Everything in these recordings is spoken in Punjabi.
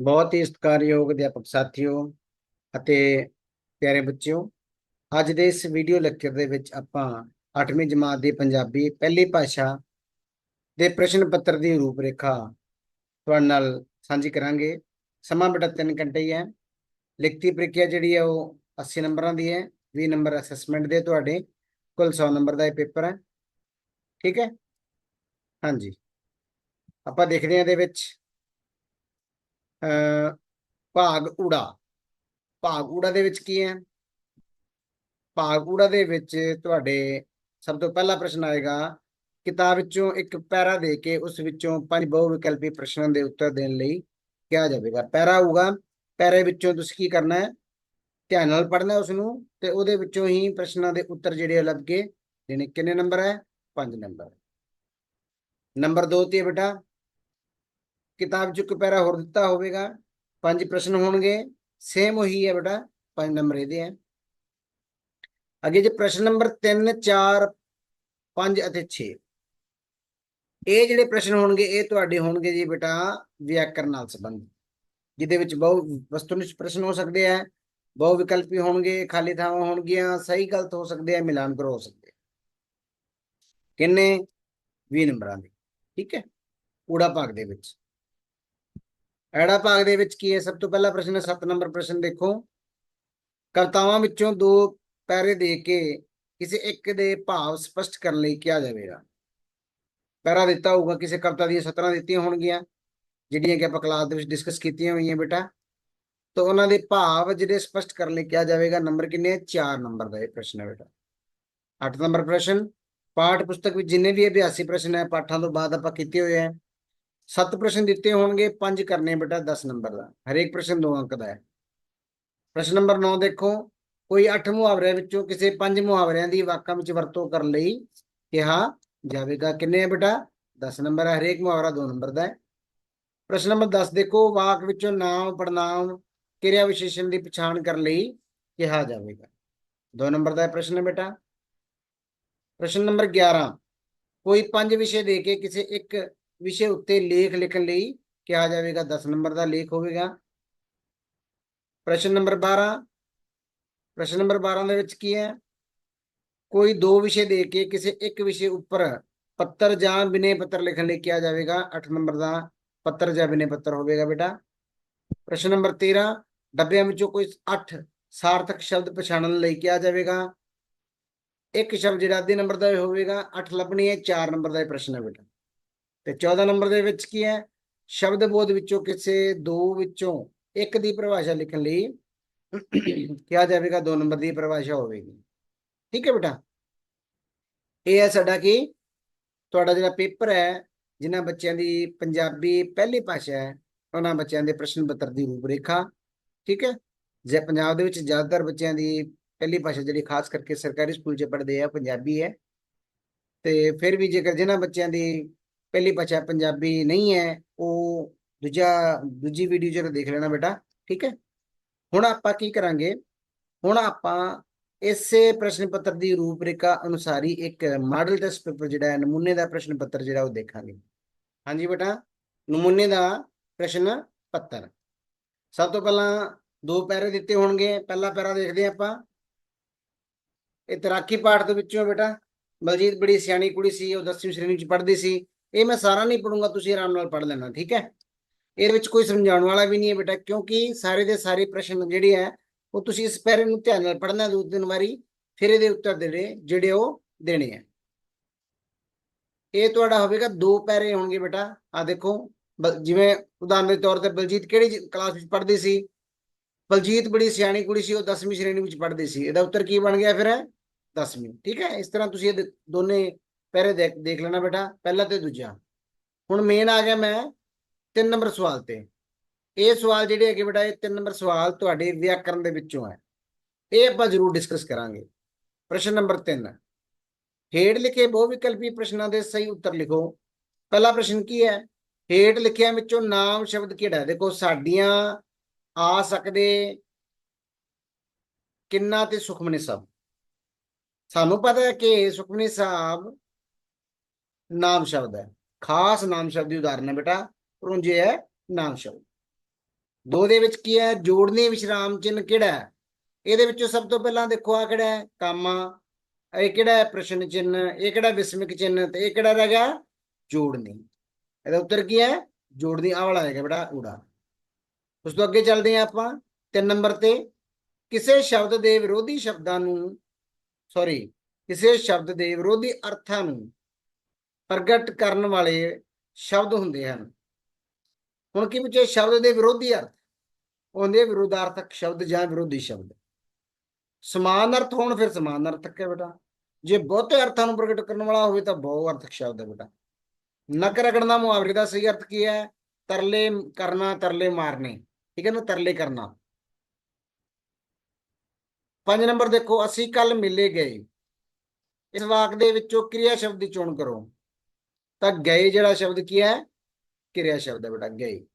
ਬਹੁਤ ਹੀ ਸਤਿਕਾਰਯੋਗ ਅਧਿਆਪਕ ਸਾਥੀਓ ਅਤੇ ਪਿਆਰੇ ਬੱਚਿਓ, ਅੱਜ ਦੇ ਇਸ ਵੀਡੀਓ ਲੈਕਚਰ ਦੇ ਵਿੱਚ ਆਪਾਂ 8ਵੀਂ ਜਮਾਤ ਦੀ ਪੰਜਾਬੀ ਪਹਿਲੀ ਭਾਸ਼ਾ ਦੇ ਪ੍ਰਸ਼ਨ ਪੱਤਰ ਦੀ ਰੂਪਰੇਖਾ ਤੁਹਾਡੇ ਨਾਲ ਸਾਂਝੀ ਕਰਾਂਗੇ। ਸਮਾਂ ਬੇਟਾ 3 ਘੰਟੇ ਹੀ ਹੈ। ਲਿਖਤੀ ਪ੍ਰੀਖਿਆ ਜਿਹੜੀ ਹੈ ਉਹ 80 ਨੰਬਰਾਂ ਦੀ ਹੈ। 20 ਨੰਬਰ ਅਸੈਸਮੈਂਟ ਦੇ ਤੁਹਾਡੇ। ਕੁੱਲ 100 ਨੰਬਰ ਦਾ ਇਹ ਪੇਪਰ ਹੈ। ਠੀਕ ਹੈ? ਹਾਂਜੀ। ਆਪਾਂ ਦੇਖਦੇ ਹਾਂ ਇਹਦੇ ਵਿੱਚ। ਭਾਗ ਊੜਾ। ਭਾਗ ਊੜਾ ਦੇ ਵਿੱਚ ਕੀ ਹੈ? ਭਾਗ ਊੜਾ ਦੇ ਵਿੱਚ ਤੁਹਾਡੇ ਸਭ ਤੋਂ ਪਹਿਲਾ ਪ੍ਰਸ਼ਨ ਆਏਗਾ, ਕਿਤਾਬ ਵਿੱਚੋਂ ਇੱਕ ਪੈਰਾ ਦੇ ਕੇ ਉਸ ਵਿੱਚੋਂ ਪੰਜ ਬਹੁ ਵਿਕਲਪੀ ਪ੍ਰਸ਼ਨਾਂ ਦੇ ਉੱਤਰ ਦੇਣ ਲਈ ਕਿਹਾ ਜਾਵੇਗਾ। ਪੈਰਾ ਹੋਊਗਾ ਪੈਰੇ ਵਿੱਚੋਂ ਤੁਸੀਂ ਕੀ ਕਰਨਾ ਹੈ? ਧਿਆਨ ਨਾਲ ਪੜ੍ਹਨਾ ਉਸ ਨੂੰ ਤੇ ਉਹਦੇ ਵਿੱਚੋਂ ਹੀ ਪ੍ਰਸ਼ਨਾਂ ਦੇ ਉੱਤਰ ਜਿਹੜੇ ਆ ਲੱਭ ਕੇ ਦੇਣੇ। ਕਿੰਨੇ ਨੰਬਰ ਹੈ? 5 ਨੰਬਰ। ਨੰਬਰ 2 ਤੇ ਬੇਟਾ। ਕਿਤਾਬ ਚ ਇੱਕ ਪੈਰਾ ਹੋਰ ਦਿੱਤਾ ਹੋਵੇਗਾ। ਪੰਜ ਪ੍ਰਸ਼ਨ ਹੋਣਗੇ। ਸੇਮ ਉਹੀ ਹੈ ਬੇਟਾ, ਪੰਜ ਨੰਬਰ ਇਹਦੇ ਹੈ। ਅੱਗੇ ਜੇ ਪ੍ਰਸ਼ਨ ਨੰਬਰ 3 4 5 ਅਤੇ 6 ਇਹ ਜਿਹੜੇ ਪ੍ਰਸ਼ਨ ਹੋਣਗੇ, ਇਹ ਤੁਹਾਡੇ ਹੋਣਗੇ ਜੀ ਬੇਟਾ ਵਿਆਕਰਨ ਨਾਲ ਸੰਬੰਧਿਤ। ਜਿਹਦੇ ਵਿੱਚ ਬਹੁ ਵਸਤੂਨਿਸ਼ਟ ਪ੍ਰਸ਼ਨ ਹੋ ਸਕਦੇ ਆ ਬਹੁ ਵਿਕਲਪੀ ਹੋਣਗੇ, ਖਾਲੀ ਥਾਵਾਂ ਹੋਣਗੀਆਂ, ਸਹੀ ਗਲਤ ਹੋ ਸਕਦੇ ਆ ਮਿਲਾਨ ਕਰੋ ਹੋ ਸਕਦੇ ਕਿੰਨੇ? 20 ਨੰਬਰਾਂ ਦੇ। ਠੀਕ ਹੈ? ਊੜਾ ਭਾਗ ਦੇ ਵਿੱਚ। ਐੜਾ ਭਾਗ ਦੇ ਵਿੱਚ ਕੀ ਹੈ? ਸਭ ਤੋਂ ਪਹਿਲਾ ਪ੍ਰਸ਼ਨ ਹੈ 7 ਨੰਬਰ ਪ੍ਰਸ਼ਨ ਦੇਖੋ। ਕਵਤਾਵਾਂ ਵਿੱਚੋਂ ਦੋ ਪੈਰੇ ਦੇ ਕੇ ਕਿਸੇ ਇੱਕ ਦੇ ਭਾਵ ਸਪਸ਼ਟ ਕਰਨ ਲਈ ਕਿਹਾ ਜਾਵੇਗਾ। ਪੈਰਾ ਦਿੱਤਾ ਹੋਊਗਾ, ਕਿਸੇ ਕਵਿਤਾ ਦੀਆਂ ਸਤਰਾਂ ਦਿੱਤੀਆਂ ਹੋਣਗੀਆਂ, ਜਿਹੜੀਆਂ ਕਿ ਆਪਾਂ ਕਲਾਸ ਦੇ ਵਿੱਚ ਡਿਸਕਸ ਕੀਤੀਆਂ ਹੋਈਆਂ ਬੇਟਾ। ਤਾਂ ਉਹਨਾਂ ਦੇ ਭਾਵ ਜਿਹੜੇ ਸਪਸ਼ਟ ਕਰਨ ਲਈ ਕਿਹਾ ਜਾਵੇਗਾ, ਨੰਬਰ ਕਿੰਨੇ ਹੈ? 4 ਨੰਬਰ ਦਾ ਇਹ ਪ੍ਰਸ਼ਨ ਹੈ ਬੇਟਾ। 8 ਨੰਬਰ ਪ੍ਰਸ਼ਨ, ਪਾਠ ਪੁਸਤਕ ਵਿੱਚ ਜਿੰਨੇ ਵੀ ਅਭਿਆਸੀ ਪ੍ਰਸ਼ਨ ਹੈ, ਪਾਠਾਂ ਤੋਂ ਬਾਅਦ ਆਪਾਂ ਕੀਤੇ ਹੋਏ ਹੈ। ਸੱਤ ਪ੍ਰਸ਼ਨ ਦਿੱਤੇ ਹੋਣਗੇ, ਪੰਜ ਕਰਨੇ ਬੇਟਾ 10 ਨੰਬਰ ਦਾ। ਹਰੇਕ ਪ੍ਰਸ਼ਨ ਦੋ ਅੰਕ ਦਾ ਹੈ। ਪ੍ਰਸ਼ਨ ਨੰਬਰ 9 ਦੇਖੋ, ਕੋਈ 8 ਮੁਹਾਵਰਿਆਂ ਵਿੱਚੋਂ ਕਿਸੇ ਪੰਜ ਮੁਹਾਵਰਿਆਂ ਦੀ ਵਾਕਾਂ ਵਿੱਚ ਵਰਤੋਂ ਕਰਨ ਲਈ ਕਿਹਾ ਜਾਵੇਗਾ। ਕਿੰਨੇ ਹੈ ਬੇਟਾ? 10 ਨੰਬਰ ਹੈ, ਹਰੇਕ ਮੁਹਾਵਰਾ 2 ਨੰਬਰ ਦਾ ਹੈ। ਪ੍ਰਸ਼ਨ ਨੰਬਰ 10 ਦੇਖੋ, ਵਾਕ ਵਿੱਚੋਂ ਨਾਮ ਪੜਨਾਮ ਕਿਰਿਆ ਵਿਸ਼ੇਸ਼ਣ ਦੀ ਪਛਾਣ ਕਰਨ ਲਈ ਕਿਹਾ ਜਾਵੇਗਾ। 2 ਨੰਬਰ ਦਾ ਪ੍ਰਸ਼ਨ ਹੈ ਬੇਟਾ। ਪ੍ਰਸ਼ਨ ਨੰਬਰ 11 ਕੋਈ ਪੰਜ ਵਿਸ਼ੇ ਦੇ ਕੇ ਕਿਸੇ ਇੱਕ ਵਿਸ਼ੇ ਉੱਤੇ ਲੇਖ ਲਿਖਣ ਲਈ ਕਿਹਾ ਜਾਵੇਗਾ। 10 ਨੰਬਰ ਦਾ ਲੇਖ ਹੋਵੇਗਾ। ਪ੍ਰਸ਼ਨ ਨੰਬਰ 12 ਪ੍ਰਸ਼ਨ ਨੰਬਰ 12 ਦੇ ਵਿੱਚ ਕੀ ਹੈ? ਕੋਈ ਦੋ ਵਿਸ਼ੇ ਦੇ ਕੇ ਕਿਸੇ ਇੱਕ ਵਿਸ਼ੇ ਉੱਪਰ ਪੱਤਰ ਜਾਂ ਬਿਨੇ ਪੱਤਰ ਲਿਖਣ ਲਈ ਕਿਹਾ ਜਾਵੇਗਾ। 8 ਨੰਬਰ ਦਾ ਪੱਤਰ ਜਾਂ ਬਿਨੇ ਪੱਤਰ ਹੋਵੇਗਾ ਬੇਟਾ। ਪ੍ਰਸ਼ਨ ਨੰਬਰ 13 ਡੱਬਿਆਂ ਵਿੱਚੋਂ ਕੋਈ 8 ਸਾਰਥਕ ਸ਼ਬਦ ਪਛਾਣਨ ਲਈ ਕਿਹਾ ਜਾਵੇਗਾ। ਇੱਕ ਸ਼ਬਦ ਜਿਹੜਾ ਅੱਧੇ ਨੰਬਰ ਦਾ ਹੋਵੇਗਾ। 8 ਲੱਭਣੀ ਹੈ। 4 ਨੰਬਰ ਦਾ ਇਹ ਪ੍ਰਸ਼ਨ ਹੈ ਬੇਟਾ। ਤੇ 14 ਨੰਬਰ ਦੇ ਵਿੱਚ ਕੀ ਹੈ? ਸ਼ਬਦ ਬੋਧ ਵਿੱਚੋਂ ਕਿਸੇ ਦੋ ਵਿੱਚੋਂ ਇੱਕ ਦੀ ਪਰਿਭਾਸ਼ਾ ਲਿਖਣ ਲਈ ਕਿਹਾ ਜਾਵੇਗਾ, ਦੋ ਨੰਬਰ ਦੀ ਪਰਿਭਾਸ਼ਾ ਹੋਵੇਗੀ। ਠੀਕ ਹੈ ਬੇਟਾ? ਇਹ ਹੈ ਸਾਡਾ ਕੀ? ਤੁਹਾਡਾ ਜਿਹੜਾ ਪੇਪਰ ਹੈ, ਜਿਨ੍ਹਾਂ ਬੱਚਿਆਂ ਦੀ ਪੰਜਾਬੀ ਪਹਿਲੀ ਭਾਸ਼ਾ ਹੈ, ਉਹਨਾਂ ਬੱਚਿਆਂ ਦੇ ਪ੍ਰਸ਼ਨ ਪੱਤਰ ਦੀ ਰੂਪਰੇਖਾ, ਠੀਕ ਹੈ? ਜੇ ਪੰਜਾਬ ਦੇ ਵਿੱਚ ਜ਼ਿਆਦਾਤਰ ਬੱਚਿਆਂ ਦੀ ਪਹਿਲੀ ਭਾਸ਼ਾ ਜਿਹੜੀ ਖਾਸ ਕਰਕੇ ਸਰਕਾਰੀ ਸਕੂਲ 'ਚ ਪੜ੍ਹਦੇ ਆ ਪੰਜਾਬੀ ਹੈ। ਤੇ ਫਿਰ ਵੀ ਜੇਕਰ ਜਿਨ੍ਹਾਂ ਬੱਚਿਆਂ ਦੀ ਪਹਿਲੀ ਭਾਸ਼ਾ ਪੰਜਾਬੀ ਨਹੀਂ ਹੈ, ਉਹ ਦੂਜਾ, ਦੂਜੀ ਵੀਡੀਓ ਜਰਾ ਦੇਖ ਲੈਣਾ ਬੇਟਾ, ਠੀਕ ਹੈ? ਹੁਣ ਆਪਾਂ ਕੀ ਕਰਾਂਗੇ? ਹੁਣ ਆਪਾਂ ਇਸੇ ਪ੍ਰਸ਼ਨ ਪੱਤਰ ਦੀ ਰੂਪਰੇਖਾ ਅਨੁਸਾਰ ਹੀ ਇੱਕ ਮਾਡਲ ਟੈਸਟ ਪੇਪਰ ਜਿਹੜਾ ਹੈ, ਨਮੂਨੇ ਦਾ ਪ੍ਰਸ਼ਨ ਪੱਤਰ ਜਿਹੜਾ ਉਹ ਦੇਖਾਂਗੇ। ਹਾਂਜੀ ਬੇਟਾ, ਨਮੂਨੇ ਦਾ ਪ੍ਰਸ਼ਨ ਪੱਤਰ। ਸਭ ਤੋਂ ਪਹਿਲਾਂ ਦੋ ਪੈਰੇ ਦਿੱਤੇ ਹੋਣਗੇ, ਪਹਿਲਾ ਪੈਰਾ ਦੇਖਦੇ ਹਾਂ ਆਪਾਂ। ਇਹ ਤੈਰਾਕੀ ਪਾਠ ਦੇ ਵਿੱਚੋਂ ਬੇਟਾ, ਬਲਜੀਤ ਬੜੀ ਸਿਆਣੀ ਕੁੜੀ ਸੀ, ਉਹ 10ਵੀਂ ਸ਼੍ਰੇਣੀ ਚ ਪੜ੍ਹਦੀ ਸੀ। ਇਹ ਮੈਂ ਸਾਰਾ ਨਹੀਂ ਪੜੂੰਗਾ ਤੁਸੀਂ ਆਰਾਮ ਨਾਲ ਪੜ੍ਹ ਲੈਣਾ, ਠੀਕ ਹੈ? ਇਹਦੇ ਵਿੱਚ ਕੋਈ ਸਮਝਾਉਣ ਵਾਲਾ ਵੀ ਨਹੀਂ ਹੈ ਬੇਟਾ, ਕਿਉਂਕਿ ਸਾਰੇ ਦੇ ਸਾਰੇ ਪ੍ਰਸ਼ਨ ਜਿਹੜੇ ਹੈ, ਉਹ ਤੁਸੀਂ ਇਸ ਪੈਰੇ ਨੂੰ ਧਿਆਨ ਨਾਲ ਪੜ੍ਹਨਾ ਦੋ ਤਿੰਨ ਵਾਰੀ, ਫਿਰ ਇਹਦੇ ਉੱਤਰ ਦੇਣੇ ਜਿਹੜੇ ਉਹ ਦੇਣੇ ਆ ਇਹ ਤੁਹਾਡਾ ਹੋਵੇਗਾ ਦੋ ਪੈਰੇ ਹੋਣਗੇ ਬੇਟਾ ਆ ਦੇਖੋ, ਬ- ਜਿਵੇਂ ਉਦਾਹਰਨ ਦੇ ਤੌਰ ਤੇ ਬਲਜੀਤ ਕਿਹੜੀ ਕਲਾਸ ਵਿੱਚ ਪੜ੍ਹਦੀ ਸੀ? ਬਲਜੀਤ ਬੜੀ ਸਿਆਣੀ ਕੁੜੀ ਸੀ, ਉਹ 10ਵੀਂ ਸ਼੍ਰੇਣੀ ਵਿੱਚ ਪੜ੍ਹਦੀ ਸੀ, ਇਹਦਾ ਉੱਤਰ ਕੀ ਬਣ ਗਿਆ ਫਿਰ? 10ਵੀਂ ਠੀਕ ਹੈ? ਇਸ ਤਰ੍ਹਾਂ ਤੁਸੀਂ ਇਹ ਦੋਨੇ ਪੈਰੇ ਦੇਖ ਦੇਖ ਲੈਣਾ ਬੇਟਾ, ਪਹਿਲਾ ਤੇ ਦੂਜਾ। ਹੁਣ ਮੇਨ ਆ ਗਿਆ ਮੈਂ 3 ਨੰਬਰ ਸਵਾਲ ਤੇ। ਇਹ ਸਵਾਲ ਜਿਹੜੇ ਹੈਗੇ ਬੇਟਾ, ਇਹ 3 ਨੰਬਰ ਸਵਾਲ ਤੁਹਾਡੇ ਵਿਆਕਰਨ ਦੇ ਵਿੱਚੋਂ ਹੈ। ਇਹ ਆਪਾਂ ਜ਼ਰੂਰ ਡਿਸਕਸ ਕਰਾਂਗੇ। ਪ੍ਰਸ਼ਨ ਨੰਬਰ 3 ਹੇਠ ਲਿਖੇ ਬਹੁ ਵਿਕਲਪੀ ਪ੍ਰਸ਼ਨਾਂ ਦੇ ਸਹੀ ਉੱਤਰ ਲਿਖੋ। ਪਹਿਲਾ ਪ੍ਰਸ਼ਨ ਕੀ ਹੈ? ਹੇਠ ਲਿਖਿਆਂ ਵਿੱਚੋਂ ਨਾਮ, ਸ਼ਬਦ ਕਿਹੜਾ ਦੇਖੋ, ਸਾਡੀਆਂ ਆ ਸਕਦੇ ਕਿੰਨਾ ਤੇ ਸੁਖਮਨੀ ਸਾਹਿਬ। ਸਾਨੂੰ ਪਤਾ ਹੈ ਕਿ ਸੁਖਮਨੀ ਸਾਹਿਬ ਨਾਮ ਸ਼ਬਦ ਹੈ। ਖਾਸ ਨਾਮ ਸ਼ਬਦ ਦੀ ਉਦਾਹਰਨ ਹੈ ਬੇਟਾ ਪਰੁੰਜੇ ਹੈ ਨਾਮ ਸ਼ਬਦ। ਦੋ ਦੇ ਵਿੱਚ ਕੀ ਹੈ? ਜੋੜਨੀ ਵਿਸ਼ਰਾਮ ਚਿੰਨ ਕਿਹੜਾ ਹੈ? ਇਹਦੇ ਵਿੱਚੋਂ ਸਭ ਤੋਂ ਪਹਿਲਾਂ ਦੇਖੋ ਆ ਕਿਹੜਾ ਹੈ? ਕਾਮਾ। ਇਹ ਕਿਹੜਾ ਹੈ? ਪ੍ਰਸ਼ਨ ਚਿੰਨ ਇਹ ਕਿਹੜਾ ਵਿਸਮਿਕ ਚਿੰਨ ਤੇ ਇਹ ਕਿਹੜਾ ਰਹਿ ਗਿਆ? ਜੋੜਨੀ। ਇਹਦਾ ਉੱਤਰ ਕੀ ਹੈ? ਜੋੜਨੀ। ਆਹ ਵਾਲਾ ਹੈਗਾ ਬੇਟਾ, ਊੜਾ। ਉਸ ਤੋਂ ਅੱਗੇ ਚੱਲਦੇ ਹਾਂ ਆਪਾਂ, ਤਿੰਨ ਨੰਬਰ ਤੇ। ਕਿਸੇ ਸ਼ਬਦ ਦੇ ਵਿਰੋਧੀ ਸ਼ਬਦਾਂ ਨੂੰ ਸੌਰੀ ਕਿਸੇ ਸ਼ਬਦ ਦੇ ਵਿਰੋਧੀ ਅਰਥਾਂ ਨੂੰ ਪ੍ਰਗਟ ਕਰਨ ਵਾਲੇ ਸ਼ਬਦ ਹੁੰਦੇ ਹਨ। ਹੁਣ ਕੀ ਪੁੱਛੇ ਸ਼ਬਦ ਦੇ ਵਿਰੋਧੀ ਅਰਥ? ਉਹਦੇ ਵਿਰੋਧਾਰਥਕ ਸ਼ਬਦ ਜਾਂ ਵਿਰੋਧੀ ਸ਼ਬਦ। ਸਮਾਨ ਅਰਥ ਹੋਣ, ਫਿਰ ਸਮਾਨ ਅਰਥਕ ਹੈ ਬੇਟਾ। ਜੇ ਬਹੁਤੇ ਅਰਥਾਂ ਨੂੰ ਪ੍ਰਗਟ ਕਰਨ ਵਾਲਾ ਹੋਵੇ ਤਾਂ ਬਹੁ ਅਰਥਕ ਸ਼ਬਦ ਹੈ ਬੇਟਾ। ਨਕ ਰਗੜਨਾ ਮੁਹਾਵਰੇ ਦਾ ਸਹੀ ਅਰਥ ਕੀ ਹੈ? ਤਰਲੇ ਕਰਨਾ, ਤਰਲੇ ਮਾਰਨੇ। ਠੀਕ ਹੈ ਨਾ? ਤਰਲੇ ਕਰਨਾ। ਪੰਜ ਨੰਬਰ ਦੇਖੋ, ਅਸੀਂ ਕੱਲ ਮਿਲੇ ਗਏ। ਇਸ ਵਾਕ ਦੇ ਵਿੱਚੋਂ ਕਿਰਿਆ ਸ਼ਬਦ ਦੀ ਚੋਣ ਕਰੋ। ਤਾਂ ਗਏ ਜਿਹੜਾ ਸ਼ਬਦ ਕੀ ਹੈ? ਕਿਰਿਆ ਸ਼ਬਦ ਹੈ ਬੇਟਾ, ਗਏ।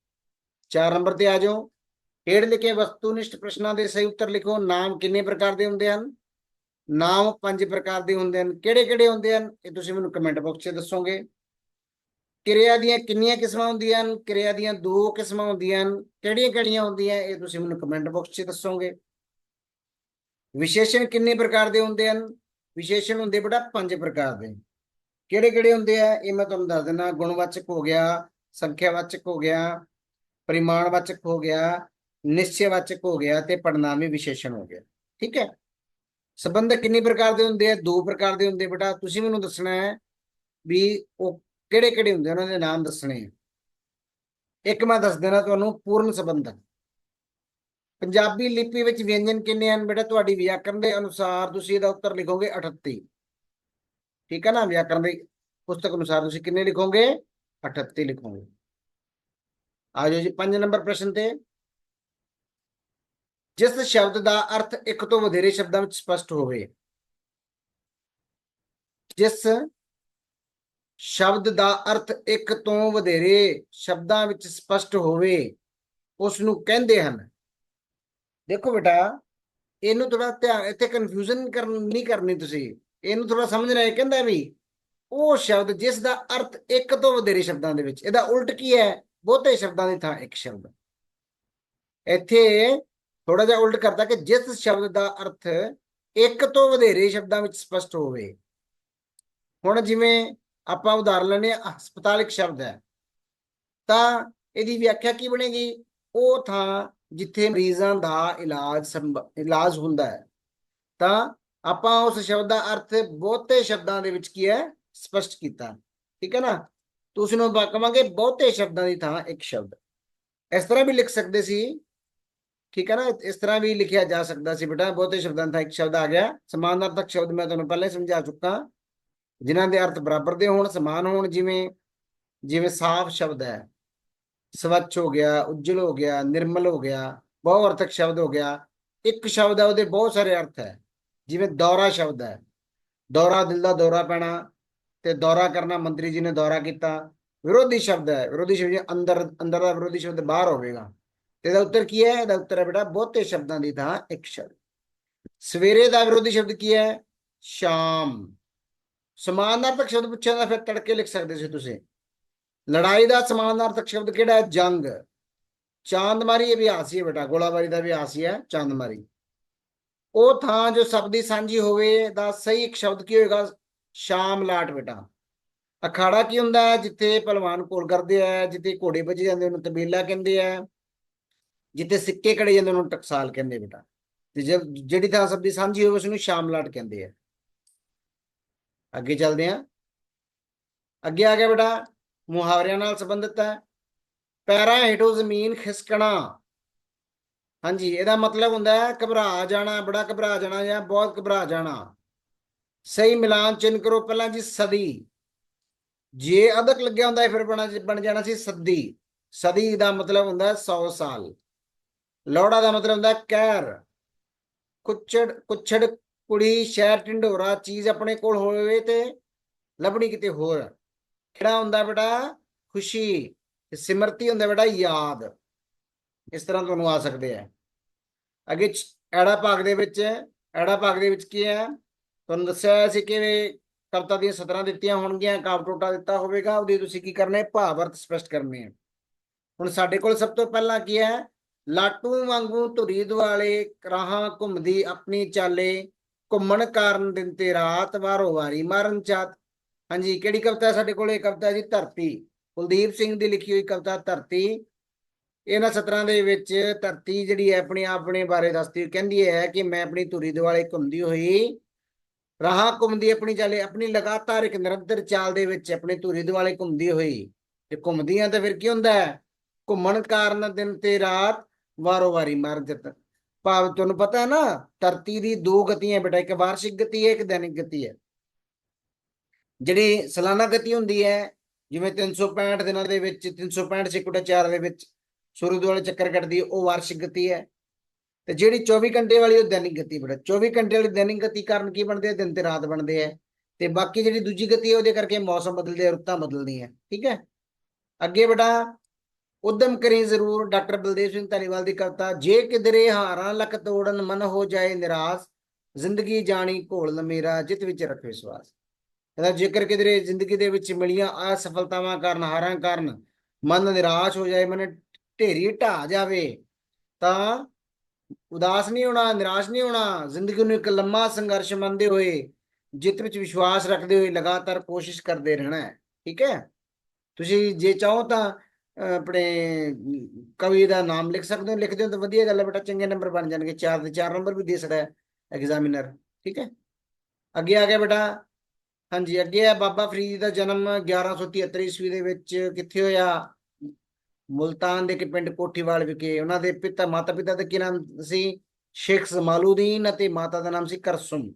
4 ਨੰਬਰ ਤੇ ਆ ਜਾਓ। ਹੇਠ ਲਿਖੇ ਵਸਤੂਨਿਸ਼ਟ ਪ੍ਰਸ਼ਨਾਂ ਦੇ ਸਹੀ ਉੱਤਰ ਲਿਖੋ। ਨਾਮ ਕਿੰਨੇ ਪ੍ਰਕਾਰ ਦੇ ਹੁੰਦੇ ਹਨ? ਨਾਮ ਪੰਜ ਪ੍ਰਕਾਰ ਦੇ ਹੁੰਦੇ ਹਨ। ਕਿਹੜੇ ਕਿਹੜੇ ਹੁੰਦੇ ਹਨ? ਇਹ ਤੁਸੀਂ ਮੈਨੂੰ ਕਮੈਂਟ ਬਾਕਸ 'ਚ ਦੱਸੋਗੇ। ਕਿਰਿਆ ਦੀਆਂ ਕਿੰਨੀਆਂ ਕਿਸਮਾਂ ਹੁੰਦੀਆਂ ਹਨ? ਕਿਰਿਆ ਦੀਆਂ ਦੋ ਕਿਸਮਾਂ ਹੁੰਦੀਆਂ ਹਨ। ਕਿਹੜੀਆਂ ਕਿਹੜੀਆਂ ਹੁੰਦੀਆਂ? ਇਹ ਤੁਸੀਂ ਮੈਨੂੰ ਕਮੈਂਟ ਬਾਕਸ 'ਚ ਦੱਸੋਗੇ। ਵਿਸ਼ੇਸ਼ਣ ਕਿੰਨੇ ਪ੍ਰਕਾਰ ਦੇ ਹੁੰਦੇ ਹਨ? ਵਿਸ਼ੇਸ਼ਣ ਹੁੰਦੇ ਬੇਟਾ ਪੰਜ ਪ੍ਰਕਾਰ ਦੇ। ਕਿਹੜੇ ਕਿਹੜੇ ਹੁੰਦੇ ਆ? ਇਹ ਮੈਂ ਤੁਹਾਨੂੰ ਦੱਸ ਦਿੰਦਾ, ਗੁਣਵਾਚਕ ਹੋ ਗਿਆ, ਸੰਖਿਆਵਾਚਕ ਹੋ ਗਿਆ, ਪਰਿਮਾਣਵਾਚਕ ਹੋ ਗਿਆ ਨਿਸ਼ਚੈਵਾਚਕ ਹੋ ਗਿਆ ਤੇ ਪੜਨਾਮੀ ਵਿਸ਼ੇਸ਼ਣ ਹੋ ਗਿਆ। ਠੀਕ ਹੈ? ਸੰਬੰਧ ਕਿੰਨੇ ਪ੍ਰਕਾਰ ਦੇ ਹੁੰਦੇ ਆ? ਦੋ ਪ੍ਰਕਾਰ ਦੇ ਹੁੰਦੇ ਬੇਟਾ। ਤੁਸੀਂ ਮੈਨੂੰ ਦੱਸਣਾ ਹੈ ਵੀ ਉਹ ਕਿਹੜੇ ਕਿਹੜੇ ਹੁੰਦੇ ਉਹਨਾਂ ਦੇ ਨਾਮ ਦੱਸਣੇ ਆ। ਇੱਕ ਮੈਂ ਦੱਸ ਦੇਣਾ ਤੁਹਾਨੂੰ, ਪੂਰਨ ਸੰਬੰਧਕ। ਪੰਜਾਬੀ ਲਿਪੀ ਵਿੱਚ ਵਿਅੰਜਨ ਕਿੰਨੇ ਹਨ ਬੇਟਾ? ਤੁਹਾਡੀ ਵਿਆਕਰਨ ਦੇ ਅਨੁਸਾਰ ਤੁਸੀਂ ਇਹਦਾ ਉੱਤਰ ਲਿਖੋਗੇ 38 ਠੀਕ ਹੈ ਨਾ ਵਿਆਕਰਣ ਦੀ ਪੁਸਤਕ ਅਨੁਸਾਰ ਤੁਸੀਂ ਕਿੰਨੇ ਲਿਖੋਗੇ? 38 ਲਿਖੋਗੇ। ਆ ਜਾਓ ਜੀ 5 ਨੰਬਰ ਪ੍ਰਸ਼ਨ ਤੇ। ਜਿਸ ਸ਼ਬਦ ਦਾ ਅਰਥ ਇੱਕ ਤੋਂ ਵਧੇਰੇ ਸ਼ਬਦਾਂ ਵਿੱਚ ਸਪਸ਼ਟ ਹੋਵੇ, ਜਿਸ ਸ਼ਬਦ ਦਾ ਅਰਥ ਇੱਕ ਤੋਂ ਵਧੇਰੇ ਸ਼ਬਦਾਂ ਵਿੱਚ ਸਪਸ਼ਟ ਹੋਵੇ ਉਸ ਨੂੰ ਕਹਿੰਦੇ ਹਨ। ਦੇਖੋ ਬੇਟਾ, ਇਹਨੂੰ ਥੋੜਾ ਧਿਆਨ, ਇੱਥੇ ਕਨਫਿਊਜ਼ਨ ਕਰਨ ਨਹੀਂ ਕਰਨੀ ਤੁਸੀਂ। ਇਹਨੂੰ ਥੋੜਾ ਸਮਝਣਾ ਇਹ ਕਹਿੰਦਾ ਵੀ ਉਹ ਸ਼ਬਦ ਜਿਸ ਦਾ ਅਰਥ ਇੱਕ ਤੋਂ ਵਧੇਰੇ ਸ਼ਬਦਾਂ ਦੇ ਵਿੱਚ, ਇਹਦਾ ਉਲਟ ਕੀ ਹੈ? ਬਹੁਤੇ ਸ਼ਬਦਾਂ ਦੀ ਥਾਂ ਇੱਕ ਸ਼ਬਦ। ਇੱਥੇ ਥੋੜਾ ਜਿਹਾ ਉਲਟ ਕਰਦਾ ਕਿ ਜਿਸ ਸ਼ਬਦ ਦਾ ਅਰਥ ਇੱਕ ਤੋਂ ਵਧੇਰੇ ਸ਼ਬਦਾਂ ਵਿੱਚ ਸਪਸ਼ਟ ਹੋਵੇ। ਹੁਣ ਜਿਵੇਂ ਆਪਾਂ ਉਦਾਹਰਨ ਲੈਣੇ ਹਸਪਤਾਲ ਇੱਕ ਸ਼ਬਦ ਹੈ। ਤਾਂ ਇਹਦੀ ਵਿਆਖਿਆ ਕੀ ਬਣੇਗੀ? ਉਹ ਥਾਂ ਜਿੱਥੇ ਮਰੀਜ਼ਾਂ ਦਾ ਇਲਾਜ ਸੰਭ- ਇਲਾਜ ਹੁੰਦਾ ਹੈ। ਤਾਂ ਆਪਾਂ ਉਸ ਸ਼ਬਦ ਦਾ ਅਰਥ ਬਹੁਤੇ ਸ਼ਬਦਾਂ ਦੇ ਵਿੱਚ ਕੀ ਹੈ? ਸਪਸ਼ਟ ਕੀਤਾ। ਠੀਕ ਹੈ ਨਾ? ਤੁਸੀਂ ਨੂੰ ਆਪਾਂ ਕਵਾਂਗੇ ਬਹੁਤੇ ਸ਼ਬਦਾਂ ਦੀ ਥਾਂ ਇੱਕ ਸ਼ਬਦ। ਇਸ ਤਰ੍ਹਾਂ ਵੀ ਲਿਖ ਸਕਦੇ ਸੀ। ਠੀਕ ਹੈ ਨਾ? ਇਸ ਤਰ੍ਹਾਂ ਵੀ ਲਿਖਿਆ ਜਾ ਸਕਦਾ ਸੀ ਬੇਟਾ। ਬਹੁਤੇ ਸ਼ਬਦਾਂ ਦਾ ਇੱਕ ਸ਼ਬਦ ਆ ਗਿਆ। ਸਮਾਨਾਰਥਕ ਸ਼ਬਦ ਮੈਂ ਤੁਹਾਨੂੰ ਪਹਿਲਾਂ ਹੀ ਸਮਝਾ ਚੁੱਕਾ। ਜਿਨ੍ਹਾਂ ਦੇ ਅਰਥ ਬਰਾਬਰ ਦੇ ਹੋਣ, ਸਮਾਨ ਹੋਣ, ਜਿਵੇਂ ਜਿਵੇਂ ਸਾਫ਼ ਸ਼ਬਦ ਹੈ। ਸਵੱਛ ਹੋ ਗਿਆ, ਉਜਲ ਹੋ ਗਿਆ, ਨਿਰਮਲ ਹੋ ਗਿਆ, ਬਹੁ ਅਰਥਕ ਸ਼ਬਦ ਹੋ ਗਿਆ। ਇੱਕ ਸ਼ਬਦ ਹੈ, ਉਹਦੇ ਬਹੁਤ ਸਾਰੇ ਅਰਥ ਹੈ। ਜਿਵੇਂ ਦੌਰਾ ਸ਼ਬਦ ਹੈ। ਦੌਰਾ ਦਿਲ ਦਾ ਦੌਰਾ ਪੈਣਾ ਤੇ ਦੌਰਾ ਕਰਨਾ ਮੰਤਰੀ ਜੀ ਨੇ ਦੌਰਾ ਕੀਤਾ। ਵਿਰੋਧੀ ਸ਼ਬਦ ਹੈ। ਵਿਰੋਧੀ ਸ਼ਬਦ ਅੰਦਰ ਅੰਦਰ ਦਾ ਵਿਰੋਧੀ ਸ਼ਬਦ ਬਾਹਰ ਹੋਵੇਗਾ। ਤੇ ਇਹਦਾ ਉੱਤਰ ਕੀ ਹੈ? ਇਹਦਾ ਉੱਤਰ ਹੈ ਬੇਟਾ, ਬਹੁਤੇ ਸ਼ਬਦਾਂ ਦੀ ਥਾਂ ਇੱਕ ਸ਼ਬਦ। ਸਵੇਰੇ ਦਾ ਵਿਰੋਧੀ ਸ਼ਬਦ ਕੀ ਹੈ? ਸ਼ਾਮ। ਸਮਾਨਾਰਥਕ ਸ਼ਬਦ ਪੁੱਛਿਆ ਤਾਂ ਫਿਰ ਤੜਕੇ ਲਿਖ ਸਕਦੇ ਸੀ ਤੁਸੀਂ। ਲੜਾਈ ਦਾ ਸਮਾਨਾਰਥਕ ਸ਼ਬਦ ਕਿਹੜਾ ਹੈ? ਜੰਗ। ਚਾਂਦਮਾਰੀ ਅਭਿਆਸ ਹੀ ਹੈ ਬੇਟਾ। ਗੋਲਾਬਾਰੀ ਦਾ ਅਭਿਆਸ ਹੀ ਹੈ। ਚਾਂਦਮਾਰੀ। ਉਹ ਥਾਂ ਜੋ ਸਭ ਦੀ ਸਾਂਝੀ ਹੋਵੇ, ਦਾ ਸਹੀ ਇੱਕ ਸ਼ਬਦ ਕੀ ਹੋਏਗਾ? ਸ਼ਾਮ ਲਾਟ ਬੇਟਾ। ਅਖਾੜਾ ਕੀ ਹੁੰਦਾ ਹੈ? ਜਿੱਥੇ ਪਹਿਲਵਾਨ ਕੋਲ ਕਰਦੇ ਆ ਜਿੱਥੇ ਘੋੜੇ ਵੱਜੇ ਜਾਂਦੇ, ਉਹਨੂੰ ਤਬੀਲਾ ਕਹਿੰਦੇ ਆ ਜਿੱਥੇ ਸਿੱਕੇ ਕੜੇ ਜਾਂਦੇ, ਉਹਨੂੰ ਟਕਸਾਲ ਕਹਿੰਦੇ ਬੇਟਾ। ਤੇ ਜਦ, ਜਿਹੜੀ ਥਾਂ ਸਭ ਦੀ ਸਾਂਝੀ ਹੋਵੇ ਉਸ ਨੂੰ ਸ਼ਾਮ ਲਾਟ ਕਹਿੰਦੇ ਆ ਅੱਗੇ ਚੱਲਦੇ ਆ ਅੱਗੇ ਆ ਗਿਆ ਬੇਟਾ। ਮੁਹਾਵਰਿਆਂ ਨਾਲ ਸੰਬੰਧਿਤ ਹੈ। ਪੈਰਾਂ ਹੇਠੋਂ ਜ਼ਮੀਨ ਖਿਸਕਣਾ। ਹਾਂਜੀ, ਇਹਦਾ ਮਤਲਬ ਹੁੰਦਾ ਹੈ ਘਬਰਾ ਜਾਣਾ, ਬੜਾ ਘਬਰਾ ਜਾਣਾ ਜਾਂ ਬਹੁਤ ਘਬਰਾ ਜਾਣਾ। ਸਹੀ ਮਿਲਾਨ ਚਿੰਨ ਕਰੋ ਪਹਿਲਾਂ ਜੀ ਸਦੀ। ਜੇ ਅਦਕ ਲੱਗਿਆ ਹੁੰਦਾ ਹੈ ਫਿਰ ਬਣਾ ਬਣ ਜਾਣਾ ਸੀ ਸਦੀ। ਸਦੀ ਦਾ ਮਤਲਬ ਹੁੰਦਾ ਹੈ 100 ਸਾਲ। ਲੋੜਾ ਦਾ ਮਤਲਬ ਹੁੰਦਾ ਕਹਿਰ। ਕੁੱਛੜ ਕੁੱਛੜ ਕੁੜੀ, ਸ਼ਹਿਰ, ਢਿੰਡੋਰਾ, ਚੀਜ਼ ਆਪਣੇ ਕੋਲ ਹੋਵੇ ਤੇ ਲੱਭਣੀ ਕਿਤੇ ਹੋਰ। ਕਿਹੜਾ ਹੁੰਦਾ ਬੇਟਾ? ਖੁਸ਼ੀ। ਸਿਮਰਤੀ ਹੁੰਦਾ ਬੇਟਾ ਯਾਦ। ਇਸ ਤਰ੍ਹਾਂ ਤੁਹਾਨੂੰ ਆ ਸਕਦੇ ਆ। ਅੱਗੇ ਐੜਾ ਭਾਗ ਦੇ ਵਿੱਚ, ਐੜਾ ਭਾਗ ਦੇ ਵਿੱਚ ਕੀ ਹੈ? ਤੁਹਾਨੂੰ ਦੱਸਿਆ ਹੋਇਆ ਸੀ ਕਿ ਕਵਿਤਾ ਦੀਆਂ ਸਤਰਾਂ ਦਿੱਤੀਆਂ ਹੋਣਗੀਆਂ, ਕਾਵ ਟੋਟਾ ਦਿੱਤਾ ਹੋਵੇਗਾ, ਉਹਦੀ ਤੁਸੀਂ ਕੀ ਕਰਨੇ? ਭਾਵ ਅਰਥ ਸਪਸ਼ਟ ਕਰਨੇ ਆ। ਹੁਣ ਸਾਡੇ ਕੋਲ ਸਭ ਤੋਂ ਪਹਿਲਾਂ ਕੀ ਹੈ? ਲਾਟੂ ਵਾਂਗੂ ਧੁਰੀ ਦੁਆਲੇ ਰਾਹਾਂ ਘੁੰਮਦੀ ਆਪਣੀ ਚਾਲੇ, ਘੁੰਮਣ ਕਾਰਨ ਦਿਨ ਤੇ ਰਾਤ ਵਾਰੋ ਵਾਰੀ ਮਾਰਨ ਚਾਤ। ਹਾਂਜੀ, ਕਿਹੜੀ ਕਵਿਤਾ ਹੈ ਸਾਡੇ ਕੋਲ? ਇਹ ਕਵਿਤਾ ਜੀ ਧਰਤੀ। ਕੁਲਦੀਪ ਸਿੰਘ ਦੀ ਲਿਖੀ ਹੋਈ ਕਵਿਤਾ ਧਰਤੀ। ਇਹਨਾਂ ਸਤਰਾਂ ਦੇ ਵਿੱਚ ਧਰਤੀ ਜਿਹੜੀ ਹੈ ਆਪਣੇ ਆਪਣੇ ਬਾਰੇ ਦੱਸਦੀ ਕਹਿੰਦੀ ਹੈ ਕਿ ਮੈਂ ਆਪਣੀ ਧੁਰੀ ਦੁਆਲੇ ਘੁੰਮਦੀ ਹੋਈ ਰਾਹਾਂ ਘੁੰਮਦੀ ਆਪਣੀ ਚਾਲੇ ਆਪਣੀ ਲਗਾਤਾਰ ਇੱਕ ਨਿਰੰਤਰ ਚਾਲ ਦੇ ਵਿੱਚ ਆਪਣੀ ਧੁਰੀ ਦੁਆਲੇ ਘੁੰਮਦੀ ਹੋਈ ਤੇ ਘੁੰਮਦੀਆਂ ਤਾਂ ਫਿਰ ਕੀ ਹੁੰਦਾ ਹੈ? ਘੁੰਮਣ ਕਾਰਨ ਦਿਨ ਤੇ ਰਾਤ ਵਾਰੋ ਵਾਰੀ ਮਰ ਜਤ। ਭਾਵ ਤੁਹਾਨੂੰ ਪਤਾ ਹੈ ਨਾ, ਧਰਤੀ ਦੀ ਦੋ ਗਤੀਆਂ ਬੇਟਾ, ਇੱਕ ਵਾਰਸ਼ਿਕ ਗਤੀ ਹੈ, ਇੱਕ ਦੈਨਿਕ ਗਤੀ ਹੈ। ਜਿਹੜੀ ਸਾਲਾਨਾ ਗਤੀ ਹੁੰਦੀ ਹੈ, ਜਿਵੇਂ 365 ਦਿਨਾਂ ਦੇ ਵਿੱਚ 365 ਸਿਕੁੜਾ 4 ਦੇ ਵਿੱਚ ਸੂਰਜ ਦੁਆਲੇ ਚੱਕਰ ਕੱਟਦੀ ਹੈ, ਉਹ ਵਾਰਸ਼ਿਕ ਗਤੀ ਹੈ। ਤੇ ਜਿਹੜੀ 24 ਘੰਟੇ ਵਾਲੀ ਉਹ ਦੈਨਿਕ ਗਤੀ ਬੇਟਾ 24 ਘੰਟੇ ਵਾਲੀ ਦੈਨਿਕ ਗਤੀ ਕਾਰਨ ਕੀ ਬਣਦੇ ਆ ਦਿਨ ਤੇ ਰਾਤ ਬਣਦੇ ਆ ਤੇ ਬਾਕੀ ਜਿਹੜੀ ਦੂਜੀ ਗਤੀ ਹੈ, ਉਹਦੇ ਕਰਕੇ ਮੌਸਮ ਬਦਲਦੇ ਆ ਰੁੱਤਾਂ ਬਦਲਦੀਆਂ ਠੀਕ ਹੈ? ਅੱਗੇ ਬੇਟਾ ਉਦਮ ਕਰੀ ਜ਼ਰੂਰ, ਡਾਕਟਰ ਬਲਦੇਵ ਸਿੰਘ ਧਾਲੀਵਾਲ ਦੀ ਕਵਿਤਾ, ਜੇ ਕਿਧਰੇ ਹਾਰਾਂ ਲੱਕ ਤੋੜਨ, ਮਨ ਹੋ ਜਾਏ ਨਿਰਾਸ਼, ਜ਼ਿੰਦਗੀ ਜਾਣੀ ਘੋਲ ਮੇਰਾ, ਜਿਤ ਵਿੱਚ ਰੱਖ ਵਿਸ਼ਵਾਸ ਇਹਦਾ ਜੇਕਰ ਕਿਧਰੇ ਜ਼ਿੰਦਗੀ ਦੇ ਵਿੱਚ ਮਿਲੀਆਂ ਅਸਫਲਤਾਵਾਂ ਕਾਰਨ, ਹਾਰਾਂ ਕਾਰਨ, ਮਨ ਨਿਰਾਸ਼ ਹੋ ਜਾਏ, ਮਨ ਢੇਰੀ ਢਾ ਜਾਵੇ, ਤਾਂ ਉਦਾਸ ਨਹੀਂ ਹੋਣਾ, ਨਿਰਾਸ਼ ਨਹੀਂ ਹੋਣਾ, ਜ਼ਿੰਦਗੀ ਨੂੰ ਇੱਕ ਲੰਮਾ ਸੰਘਰਸ਼ ਮੰਨਦੇ ਹੋਏ, ਜਿੱਤ ਵਿੱਚ ਵਿਸ਼ਵਾਸ ਰੱਖਦੇ ਹੋਏ ਲਗਾਤਾਰ ਕੋਸ਼ਿਸ਼ ਕਰਦੇ ਰਹਿਣਾ ਹੈ, ਠੀਕ ਹੈ? ਤੁਸੀਂ ਜੇ ਚਾਹੋ ਤਾਂ ਆਪਣੇ ਕਵੀ ਦਾ ਨਾਮ ਲਿਖ ਸਕਦੇ ਹੋ, ਲਿਖਦੇ ਹੋ ਤਾਂ ਵਧੀਆ ਗੱਲ ਹੈ ਬੇਟਾ, ਚੰਗੇ ਨੰਬਰ ਬਣ ਜਾਣਗੇ 4 ਦੇ 4 ਨੰਬਰ ਵੀ ਦੇ ਸਕਦਾ ਹੈ ਐਗਜ਼ਾਮੀਨਰ ਠੀਕ ਹੈ? ਅੱਗੇ ਆ ਗਿਆ ਬੇਟਾ, ਹਾਂਜੀ, ਅੱਗੇ ਹੈ ਬਾਬਾ ਫਰੀਦ ਦਾ ਜਨਮ 1173 ਈਸਵੀ ਦੇ ਵਿੱਚ, ਕਿੱਥੇ ਹੋਇਆ? ਮੁਲਤਾਨ ਦੇ ਇੱਕ ਪਿੰਡ ਕੋਠੀਵਾਲ ਵਿਖੇ ਉਹਨਾਂ ਦੇ ਪਿਤਾ ਮਾਤਾ ਪਿਤਾ ਦਾ ਕੀ ਨਾਮ ਸੀ? ਸ਼ੇਖ ਜਮਾਲੂਦੀਨ ਅਤੇ ਮਾਤਾ ਦਾ ਨਾਮ ਸੀ ਕਰਸੁਮ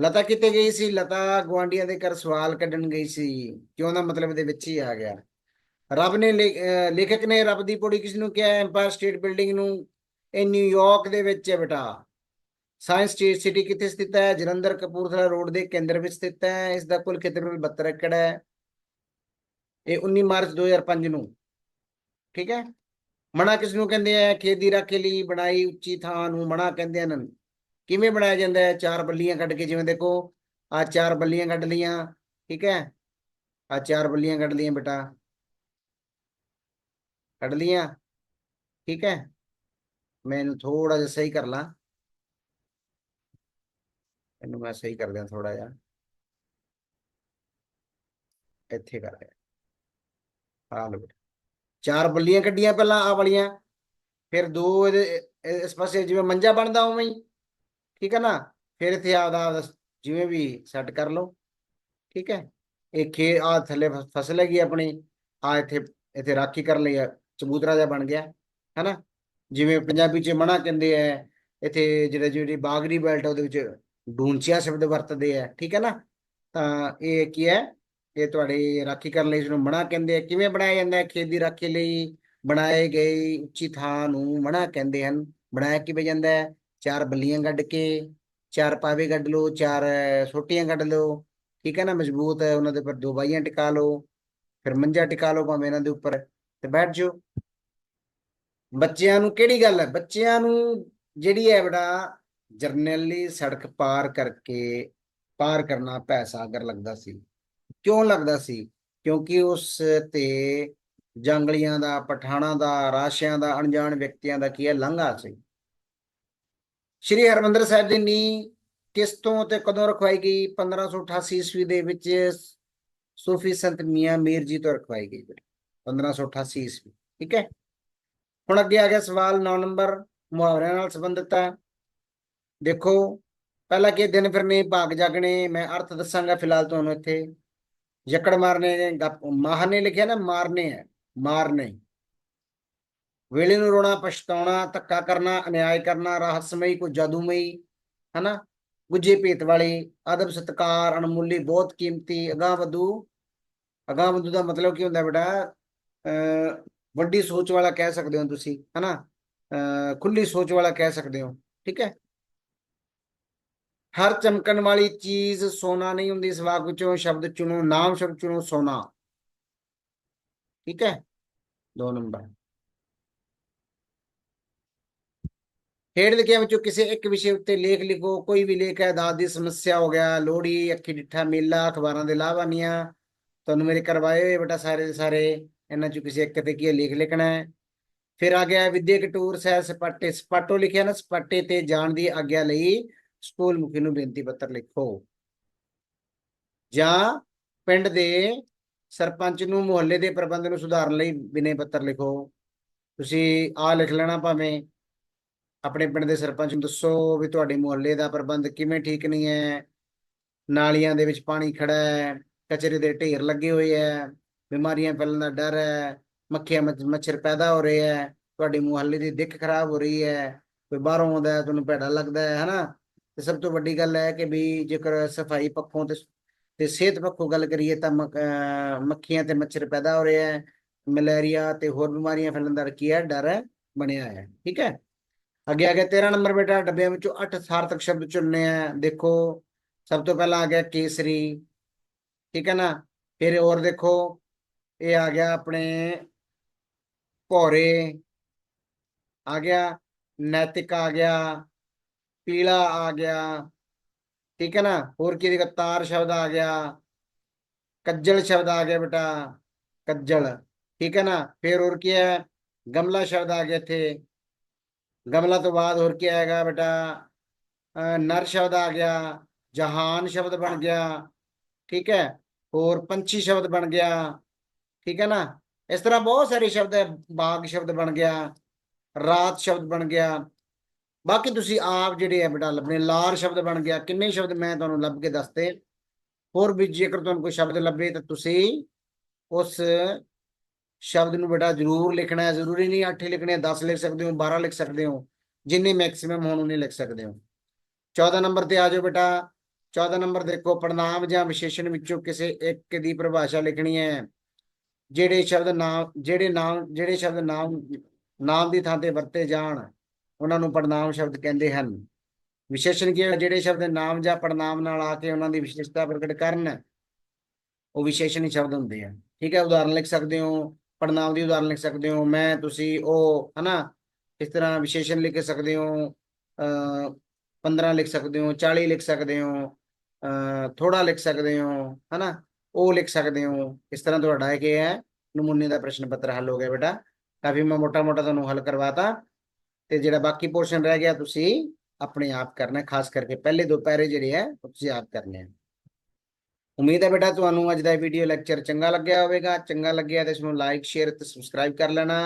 ਲਤਾ ਕਿਤੇ ਗਈ ਸੀ? ਲਤਾ ਗਵਾਂਡੀਆਂ ਦੇ ਘਰ ਸਵਾਲ ਕੱਢਣ ਗਈ ਸੀ। ਕਿਉਂ ਦਾ ਮਤਲਬ ਇਹਦੇ ਵਿੱਚ ਹੀ ਆ ਗਿਆ। ਰੱਬ ਨੇ ਲੇ- ਲੇਖਕ ਨੇ ਰੱਬ ਦੀ ਪੌੜੀ ਕਿਸ ਨੂੰ ਕਿਹਾ? ਐਮਪਾਇਰ ਸਟੇਟ ਬਿਲਡਿੰਗ ਨੂੰ। ਇਹ ਨਿਊਯਾਰਕ ਦੇ ਵਿੱਚ ਹੈ ਬੇਟਾ। ਸਾਇੰਸ ਸਟੇਟ ਸਿਟੀ ਕਿੱਥੇ ਸਥਿਤ ਹੈ? ਜਲੰਧਰ ਕਪੂਰਥਲਾ ਰੋਡ ਦੇ ਕੇਂਦਰ ਵਿੱਚ ਸਥਿਤ ਹੈ। ਇਸ ਦਾ ਕੁੱਲ ਖੇਤਰਫਲ 72 ਏਕੜ ਹੈ। ਇਹ 19 ਮਾਰਚ 2005 ਨੂੰ। ਠੀਕ ਹੈ? ਮਣਾ ਕਿਸ ਨੂੰ ਕਹਿੰਦੇ ਆ? ਖੇਤ ਦੀ ਰਾਖੀ ਲਈ ਬਣਾਈ ਉੱਚੀ ਥਾਂ ਨੂੰ ਮਣਾ ਕਹਿੰਦੇ ਹਨ ਕਿਵੇਂ ਬਣਾਇਆ ਜਾਂਦਾ ਹੈ? ਚਾਰ ਬੱਲੀਆਂ ਕੱਢ ਕੇ ਜਿਵੇਂ ਦੇਖੋ ਆ ਚਾਰ ਬੱਲੀਆਂ ਕੱਢ ਲੀਆਂ ਠੀਕ ਹੈ? ਆ ਚਾਰ ਬੱਲੀਆਂ ਕੱਢ ਲੀਆਂ ਬੇਟਾ। ਕੱਢ ਲੀਆਂ ਠੀਕ ਹੈ? ਮੈਂ ਇਹਨੂੰ ਥੋੜਾ ਜਿਹਾ ਸਹੀ ਕਰ ਲਾਂ। ਇਹਨੂੰ ਮੈਂ ਸਹੀ ਕਰ ਦਿਆਂ ਥੋੜਾ ਜਿਹਾ। ਇੱਥੇ ਕਰ ਰਿਹਾ ਆ ਲਓ ਬੇਟਾ। ਚਾਰ ਬੱਲੀਆਂ ਕੱਢੀਆਂ ਪਹਿਲਾਂ ਆ ਵਾਲੀਆਂ ਫਿਰ ਦੋ ਇਹਦੇ ਇਸ ਪਾਸੇ ਜਿਵੇਂ ਮੰਜਾ ਬਣਦਾ ਉਵੇਂ ਹੀ ਠੀਕ ਹੈ ਨਾ? ਫਿਰ ਇੱਥੇ ਆਪਦਾ ਜਿਵੇਂ ਵੀ ਸੈੱਟ ਕਰ ਲਓ ਠੀਕ ਹੈ? ਇਹ ਖੇ ਆ ਥੱਲੇ ਫਸਲ ਹੈਗੀ ਆਪਣੀ ਆ ਇੱਥੇ ਇੱਥੇ ਰਾਖੀ ਕਰਨ ਲਈ ਆ, ਚਬੂਤਰਾ ਜਿਹਾ ਬਣ ਗਿਆ ਹੈ ਨਾ? ਜਿਵੇਂ ਪੰਜਾਬੀ ਚ ਮਣਾ ਕਹਿੰਦੇ ਆ ਇੱਥੇ ਜਿਹੜਾ ਜਿਹੜੀ ਬਾਗਰੀ ਬੈਲਟ ਉਹਦੇ ਵਿੱਚ ਡੂੰਚਿਆ ਸ਼ਬਦ ਵਰਤਦੇ ਆ ਠੀਕ ਹੈ ਨਾ? ਤਾਂ ਇਹ ਕੀ ਹੈ? ਇਹ ਤੁਹਾਡੇ ਰਾਖੀ ਕਰਨ ਲਈ ਇਸਨੂੰ ਮਣਾ ਕਹਿੰਦੇ ਆ। ਕਿਵੇਂ ਬਣਾਇਆ ਜਾਂਦਾ ਹੈ? ਖੇਤ ਦੀ ਰਾਖੀ ਲਈ ਬਣਾਏ ਗਏ ਉੱਚੀ ਥਾਂ ਨੂੰ ਮਣਾ ਕਹਿੰਦੇ ਹਨ। ਬਣਾਇਆ ਕਿਵੇਂ ਜਾਂਦਾ ਹੈ? ਚਾਰ ਬੱਲੀਆਂ ਕੱਢ ਕੇ, ਚਾਰ ਪਾਵੇ ਕੱਢ ਲਓ, ਚਾਰ ਸੋਟੀਆਂ ਕੱਢ ਲਓ। ਠੀਕ ਹੈ ਨਾ? ਮਜ਼ਬੂਤ ਹੈ, ਉਹਨਾਂ ਦੇ ਉੱਪਰ ਦੋ ਬਾਈਆਂ ਟਿਕਾ ਲਓ। ਫਿਰ ਮੰਜਾ ਟਿਕਾ ਲਓ ਭਾਵੇਂ ਇਹਨਾਂ ਦੇ ਉੱਪਰ ਤੇ ਬੈਠ ਜਾਓ। ਬੱਚਿਆਂ ਨੂੰ ਕਿਹੜੀ ਗੱਲ ਹੈ? ਬੱਚਿਆਂ ਨੂੰ ਜਿਹੜੀ ਹੈ ਬੜਾ ਜਰਨੈਲੀ ਸੜਕ ਪਾਰ ਕਰਕੇ, ਪਾਰ ਕਰਨਾ ਪੈਸਾ ਅਗਰ ਲੱਗਦਾ ਸੀ। ਕਿਉਂ ਲੱਗਦਾ ਸੀ? ਕਿਉਂਕਿ ਉਸ ਤੇ ਜੰਗਲੀਆਂ ਦਾ, ਪਠਾਣਾ ਦਾ, ਰਾਸ਼ਿਆਂ ਦਾ, ਅਣਜਾਣ ਵਿਅਕਤੀਆਂ ਦਾ ਕੀ ਹੈ, ਲੰਘਾ ਸੀ। ਸ਼੍ਰੀ ਹਰਮੰਦਰ ਸਾਹਿਬ ਦੀ ਨੀਂਹ ਕਿਸ ਤੋਂ ਤੇ ਕਦੋਂ ਰਖਵਾਈ ਗਈ? 1588 ਈਸਵੀ ਦੇ ਵਿੱਚ ਸੂਫੀ ਸੰਤ ਮੀਆਂ ਮੀਰ ਜੀ ਤੋਂ ਰਖਵਾਈ ਗਈ। ਬੇਟਾ 1588 ਈਸਵੀ, ਠੀਕ ਹੈ? ਹੁਣ ਅੱਗੇ ਆ ਗਿਆ ਸਵਾਲ 9 ਨੰਬਰ, ਮੁਹਾਵਰਿਆਂ ਨਾਲ ਸੰਬੰਧਿਤ ਹੈ। ਦੇਖੋ, ਪਹਿਲਾ ਕਿ ਦਿਨ ਫਿਰਨੇ ਭਾਗ ਜਾਗਣੇ, ਮੈਂ ਅਰਥ ਦੱਸਾਂਗਾ ਫਿਲਹਾਲ ਤੁਹਾਨੂੰ ਇੱਥੇ। ਜਕੜ ਮਾਰਨੇ ਮਾਹਰ ਨੇ ਲਿਖਿਆ ਨਾ ਮਾਰਨੇ ਹੈ ਮਾਰਨੇ ਵੇਲੇ ਨੂੰ ਰੋਣਾ ਪਛਤਾਉਣਾ ਧੱਕਾ ਕਰਨਾ ਅਨਿਆਏ ਕਰਨਾ ਰਹੱਸਮਈ ਕੋ ਜਾਦੂਮਈ ਹਨਾ ਗੁੱਜੇ ਭੇਤ ਵਾਲੇ ਆਦਬ ਸਤਕਾਰ ਅਣਮੁੱਲੀ ਬਹੁਤ ਕੀਮਤੀ ਅਗਾਂਹ ਵਧੂ ਅਗਾਂਹ ਵਧੂ ਦਾ ਮਤਲਬ ਕੀ ਹੁੰਦਾ ਬੇਟਾ ਅਹ ਵੱਡੀ ਸੋਚ ਵਾਲਾ ਕਹਿ ਸਕਦੇ ਹੋ ਤੁਸੀਂ ਹਨਾ ਅਹ ਖੁੱਲੀ ਸੋਚ ਵਾਲਾ ਕਹਿ ਸਕਦੇ ਹੋ ਠੀਕ ਹੈ ਹਰ ਚਮਕਣ ਵਾਲੀ ਚੀਜ਼ ਸੋਨਾ ਨਹੀਂ ਹੁੰਦੀ ਇਸ ਵਾਕ ਵਿੱਚੋਂ ਸ਼ਬਦ ਚੁਣੋ, ਨਾਮ ਸ਼ਬਦ ਚੁਣੋ, ਸੋਨਾ। ਠੀਕ ਹੈ? ਦੋ ਨੰਬਰ। ਹੇਠ ਲਿਖਿਆਂ ਵਿੱਚੋਂ ਕਿਸੇ ਇੱਕ ਵਿਸ਼ੇ ਉੱਤੇ ਲੇਖ ਲਿਖੋ, ਕੋਈ ਵੀ ਲੇਖ ਹੈ ਦਾਦ ਦੀ ਸਮੱਸਿਆ ਹੋ ਗਿਆ, ਲੋਹੜੀ, ਅੱਖੀ ਡਿੱਠਾ, ਮੇਲਾ, ਅਖਬਾਰਾਂ ਦੇ ਲਾਹਵਾਨੀਆਂ, ਤੁਹਾਨੂੰ ਮੇਰੇ ਕਰਵਾਏ ਹੋਏ ਬੇਟਾ ਸਾਰੇ ਦੇ ਸਾਰੇ, ਇਹਨਾਂ ਚੋਂ ਕਿਸੇ ਇੱਕ ਤੇ ਕੀ ਹੈ, ਲੇਖ ਲਿਖਣਾ ਹੈ। ਫਿਰ ਆ ਗਿਆ ਵਿਦਿਅਕ ਟੂਰ, ਸੈਰ ਸਪਾਟੇ, ਸਪਾਟੋ ਲਿਖਿਆ ਨਾ, ਸਪਾਟੇ ਤੇ ਜਾਣ ਦੀ ਆਗਿਆ ਲਈ ਸਕੂਲ ਮੁਖੀ ਨੂੰ ਬੇਨਤੀ ਪੱਤਰ ਲਿਖੋ। ਜਾਂ ਪਿੰਡ ਦੇ ਸਰਪੰਚ ਨੂੰ ਮੁਹੱਲੇ ਦੇ ਪ੍ਰਬੰਧ ਨੂੰ ਸੁਧਾਰਨ ਲਈ ਬਿਨੇ ਪੱਤਰ ਲਿਖੋ। ਤੁਸੀਂ ਆ ਲਿਖ ਲੈਣਾ ਭਾਵੇਂ। ਆਪਣੇ ਪਿੰਡ ਦੇ ਸਰਪੰਚ ਨੂੰ ਦੱਸੋ ਵੀ ਤੁਹਾਡੇ ਮੁਹੱਲੇ ਦਾ ਪ੍ਰਬੰਧ ਕਿਵੇਂ ਠੀਕ ਨਹੀਂ ਹੈ। ਨਾਲੀਆਂ ਦੇ ਵਿੱਚ ਪਾਣੀ ਖੜਾ ਹੈ, ਕਚਰੇ ਦੇ ਢੇਰ ਲੱਗੇ ਹੋਏ ਹੈ, ਬਿਮਾਰੀਆਂ ਫੈਲਣ ਦਾ ਡਰ ਹੈ, ਮੱਖੀਆਂ ਮੱਛ- ਮੱਛਰ ਪੈਦਾ ਹੋ ਰਹੇ ਹੈ, ਤੁਹਾਡੇ ਮੁਹੱਲੇ ਦੀ ਦਿੱਖ ਖਰਾਬ ਹੋ ਰਹੀ ਹੈ, ਕੋਈ ਬਾਹਰੋਂ ਆਉਂਦਾ ਤੁਹਾਨੂੰ ਭੈੜਾ ਲੱਗਦਾ ਹੈ, ਹਨਾ? ਤੇ ਸਭ ਤੋਂ ਵੱਡੀ ਗੱਲ ਹੈ ਕਿ ਵੀ ਜੇਕਰ ਸਫ਼ਾਈ ਪੱਖੋਂ ਤੇ ਤੇ ਸਿਹਤ ਪੱਖੋਂ ਗੱਲ ਕਰੀਏ ਤਾਂ ਮੱਖੀਆਂ ਤੇ ਮੱਛਰ ਪੈਦਾ ਹੋ ਰਹੇ ਹੈ, ਮਲੇਰੀਆ ਤੇ ਹੋਰ ਬਿਮਾਰੀਆਂ ਫੈਲਣ ਦਾ ਕੀ ਹੈ, ਡਰ ਬਣਿਆ ਹੈ, ਠੀਕ ਹੈ? ਅੱਗੇ ਆ ਗਿਆ 13 ਨੰਬਰ ਬੇਟਾ, ਡੱਬਿਆਂ ਵਿੱਚੋਂ 8 ਸਾਰਥਕ ਸ਼ਬਦ ਚੁਣਨੇ ਆ ਦੇਖੋ, ਸਭ ਤੋਂ ਪਹਿਲਾਂ ਆ ਗਿਆ ਕੇਸਰੀ, ਠੀਕ ਹੈ ਨਾ? ਫਿਰ ਹੋਰ ਦੇਖੋ, ਇਹ ਆ ਗਿਆ ਆਪਣੇ ਭੌਰੇ, ਆ ਗਿਆ ਨੈਤਿਕ ਆ ਗਿਆ ਪੀਲਾ ਆ ਗਿਆ। ਠੀਕ ਹੈ ਨਾ? ਹੋਰ ਕੀ ਦੇਖਾ ਤਾਰ ਸ਼ਬਦ ਆ ਗਿਆ। ਕੱਜਲ ਸ਼ਬਦ ਆ ਗਿਆ ਬੇਟਾ। ਕੱਜਲ। ਠੀਕ ਹੈ ਨਾ? ਫਿਰ ਹੋਰ ਕੀ ਹੈ? ਗਮਲਾ ਸ਼ਬਦ ਆ ਗਿਆ ਇੱਥੇ। ਗਮਲਾ ਤੋਂ ਬਾਅਦ ਹੋਰ ਕੀ ਆਏਗਾ ਬੇਟਾ? ਅਹ ਨਰ ਸ਼ਬਦ ਆ ਗਿਆ। ਜਹਾਨ ਸ਼ਬਦ ਬਣ ਗਿਆ। ਠੀਕ ਹੈ? ਹੋਰ ਪੰਛੀ ਸ਼ਬਦ ਬਣ ਗਿਆ। ਠੀਕ ਹੈ ਨਾ? ਇਸ ਤਰ੍ਹਾਂ ਬਹੁਤ ਸਾਰੇ ਸ਼ਬਦ ਹੈ। ਬਾਗ ਸ਼ਬਦ ਬਣ ਗਿਆ। ਰਾਤ ਸ਼ਬਦ ਬਣ ਗਿਆ। ਬਾਕੀ ਤੁਸੀਂ ਆਪ ਜਿਹੜੇ ਹੈ ਬੇਟਾ ਲੱਭਣੇ ਲਾਰ ਸ਼ਬਦ ਬਣ ਗਿਆ ਕਿੰਨੇ ਸ਼ਬਦ ਮੈਂ ਤੁਹਾਨੂੰ ਲੱਭ ਕੇ ਦੱਸਤੇ। ਹੋਰ ਵੀ ਜੇਕਰ ਤੁਹਾਨੂੰ ਕੋਈ ਸ਼ਬਦ ਲੱਭੇ ਤਾਂ ਤੁਸੀਂ ਉਸ ਸ਼ਬਦ ਨੂੰ ਬੇਟਾ ਜ਼ਰੂਰ ਲਿਖਣਾ ਹੈ। ਜ਼ਰੂਰੀ ਨਹੀਂ 8 ਹੀ ਲਿਖਣੇ ਆ, 10 ਲਿਖ ਸਕਦੇ ਹੋ 12 ਲਿਖ ਸਕਦੇ ਹੋ ਜਿੰਨੇ ਮੈਕਸਿਮਮ ਹੋਣ ਉਹਨੇ ਲਿਖ ਸਕਦੇ ਹੋ। 14 ਨੰਬਰ ਤੇ ਆ ਜਾਓ ਬੇਟਾ। 14 ਨੰਬਰ ਦੇਖੋ ਪੜਨਾਮ ਜਾਂ ਵਿਸ਼ੇਸ਼ਣ ਵਿੱਚੋਂ ਕਿਸੇ ਇੱਕ ਦੀ ਪਰਿਭਾਸ਼ਾ ਲਿਖਣੀ ਹੈ। ਜਿਹੜੇ ਸ਼ਬਦ ਨਾਮ ਜਿਹੜੇ ਨਾਮ ਜਿਹੜੇ ਸ਼ਬਦ ਨਾਮ ਨਾਮ ਦੀ ਥਾਂ ਤੇ ਵਰਤੇ ਜਾਣ ਉਹਨਾਂ ਨੂੰ ਪੜਨਾਮ ਸ਼ਬਦ ਕਹਿੰਦੇ ਹਨ। ਵਿਸ਼ੇਸ਼ਣ ਕੀ ਹੈ? ਜਿਹੜੇ ਸ਼ਬਦ ਨਾਮ ਜਾਂ ਪੜਨਾਮ ਨਾਲ ਆ ਕੇ ਉਹਨਾਂ ਦੀ ਵਿਸ਼ੇਸ਼ਤਾ ਪ੍ਰਗਟ ਕਰਨ, ਉਹ ਵਿਸ਼ੇਸ਼ਣੀ ਸ਼ਬਦ ਹੁੰਦੇ ਆ। ਠੀਕ ਹੈ, ਉਦਾਹਰਨ ਲਿਖ ਸਕਦੇ ਹੋ ਪੜਨਾਮ ਦੀ ਉਦਾਹਰਨ ਲਿਖ ਸਕਦੇ ਹੋ, ਮੈਂ, ਤੁਸੀਂ, ਉਹ, ਹਨਾ? ਇਸ ਤਰ੍ਹਾਂ ਵਿਸ਼ੇਸ਼ਣ ਲਿਖ ਸਕਦੇ ਹੋ ਅ 15 ਲਿਖ ਸਕਦੇ ਹੋ 40 ਲਿਖ ਸਕਦੇ ਹੋ ਅ ਥੋੜਾ ਲਿਖ ਸਕਦੇ ਹੋ, ਹਨਾ? ਉਹ ਲਿਖ ਸਕਦੇ ਹੋ। ਇਸ ਤਰ੍ਹਾਂ ਤੁਹਾਡਾ ਇਹ ਕੀ ਹੈ? ਨਮੂਨੇ ਦਾ ਪ੍ਰਸ਼ਨ ਪੱਤਰ ਹੱਲ ਹੋ ਗਿਆ ਬੇਟਾ। ਕਾਫੀ ਮੈਂ ਮੋਟਾ ਮੋਟਾ ਤੁਹਾਨੂੰ ਹੱਲ ਕਰਵਾਤਾ। ਤੇ ਜਿਹੜਾ ਬਾਕੀ ਪੋਰਸ਼ਨ ਰਹਿ ਗਿਆ ਤੁਸੀਂ ਆਪਣੇ ਆਪ ਕਰਨਾ, ਖਾਸ ਕਰਕੇ ਪਹਿਲੇ ਦੋ ਪੈਰੇ ਜਿਹੜੇ ਹੈ ਤੁਸੀਂ ਆਪ ਕਰਨੇ ਆ। ਉਮੀਦ ਹੈ ਬੇਟਾ ਤੁਹਾਨੂੰ ਅੱਜ ਦਾ ਵੀਡੀਓ ਲੈਕਚਰ ਚੰਗਾ ਲੱਗਿਆ ਹੋਵੇਗਾ। ਚੰਗਾ ਲੱਗਿਆ ਤਾਂ ਇਸ ਨੂੰ ਲਾਈਕ ਸ਼ੇਅਰ ਤੇ ਸਬਸਕ੍ਰਾਈਬ ਕਰ ਲੈਣਾ।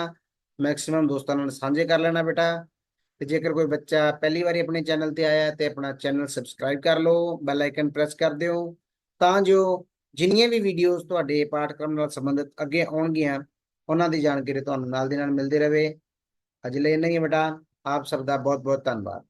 ਮੈਕਸਿਮਮ ਦੋਸਤਾਂ ਨਾਲ ਸਾਂਝੇ ਕਰ ਲੈਣਾ ਬੇਟਾ। ਤੇ ਜੇਕਰ ਕੋਈ ਬੱਚਾ ਪਹਿਲੀ ਵਾਰੀ ਆਪਣੇ ਚੈਨਲ ਤੇ ਆਇਆ ਹੈ ਤੇ ਆਪਣਾ ਚੈਨਲ ਸਬਸਕ੍ਰਾਈਬ ਕਰ ਲਓ ਬੈਲ ਆਈਕਨ ਪ੍ਰੈਸ ਕਰ ਦਿਓ, ਤਾਂ ਜੋ ਜਿੰਨੀਆਂ ਵੀ ਵੀਡੀਓਜ਼ ਤੁਹਾਡੇ ਪਾਠਕ੍ਰਮ ਨਾਲ ਸੰਬੰਧਿਤ ਅੱਗੇ ਆਉਣਗੀਆਂ, ਉਹਨਾਂ ਦੀ ਜਾਣਕਾਰੀ ਤੁਹਾਨੂੰ ਨਾਲ ਦੀ ਨਾਲ ਮਿਲਦੀ ਰਹੇ। ਅੱਜ ਨਹੀਂ ਬੇਟਾ ਆਪ ਸਭ ਦਾ ਬਹੁਤ ਬਹੁਤ ਧੰਨਵਾਦ